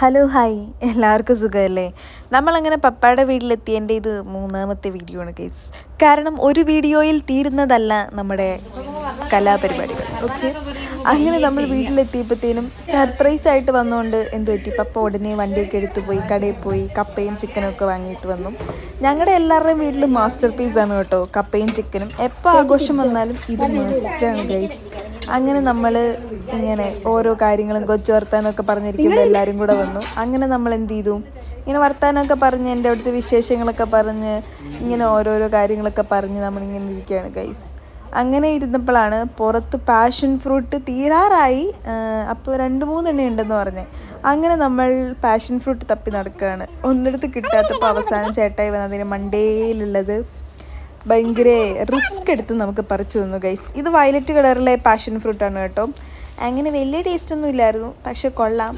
Hello hi എല്ലാവർക്കും സുഖമല്ലേ? നമ്മളങ്ങനെ പപ്പായുടെ വീട്ടിലെത്തിയതിന്റെ ഇത് മൂന്നാമത്തെ വീഡിയോ ആണ് കേസ് കാരണം ഒരു വീഡിയോയിൽ തീരുന്നതല്ല നമ്മുടെ കലാപരിപാടികൾ. ഓക്കെ അങ്ങനെ നമ്മൾ വീട്ടിലെത്തിയപ്പോഴത്തേനും സർപ്രൈസ് ആയിട്ട് വന്നുകൊണ്ട് എന്ത് പറ്റി? പപ്പ ഉടനെ വണ്ടിയൊക്കെ എടുത്തു പോയി കടയിൽ പോയി കപ്പയും ചിക്കനും ഒക്കെ വാങ്ങിയിട്ട് വന്നു. ഞങ്ങളുടെ എല്ലാവരുടെയും വീട്ടിൽ മാസ്റ്റർ പീസ് ആണ് കേട്ടോ കപ്പയും ചിക്കനും എപ്പോൾ ആഘോഷം വന്നാലും ഇത് മസ്റ്റാണ് ഗൈസ് അങ്ങനെ നമ്മൾ ഇങ്ങനെ ഓരോ കാര്യങ്ങളും കൊച്ചു വർത്താനമൊക്കെ പറഞ്ഞിരിക്കുമ്പോൾ എല്ലാവരും കൂടെ വന്നു. അങ്ങനെ നമ്മൾ എന്ത് ചെയ്തു? ഇങ്ങനെ വർത്താനമൊക്കെ പറഞ്ഞ് എന്റെ അവിടുത്തെ വിശേഷങ്ങളൊക്കെ പറഞ്ഞ് ഇങ്ങനെ ഓരോരോ കാര്യങ്ങളൊക്കെ പറഞ്ഞ് നമ്മളിങ്ങനെ ഇരിക്കുകയാണ് ഗൈസ് അങ്ങനെ ഇരുന്നപ്പോഴാണ് പുറത്ത് പാഷൻ ഫ്രൂട്ട് തീരാറായി. അപ്പോൾ രണ്ട് മൂന്നെണ്ണ ഉണ്ടെന്ന് പറഞ്ഞ്. അങ്ങനെ നമ്മൾ പാഷൻ ഫ്രൂട്ട് തപ്പി നടക്കുകയാണ് ഒന്നിടത്ത് കിട്ടാത്തപ്പോൾ അവസാനം ചേട്ടായി വന്നതിന് മണ്ടേയിലുള്ളത് ഭയങ്കര റിസ്ക് എടുത്ത് നമുക്ക് പറിച്ചു തന്നു ഗൈസ് ഇത് വയലറ്റ് കളറിലെ പാഷൻ ഫ്രൂട്ടാണ് കേട്ടോ. അങ്ങനെ വലിയ ടേസ്റ്റ് ഒന്നും ഇല്ലായിരുന്നു. പക്ഷെ കൊള്ളാം.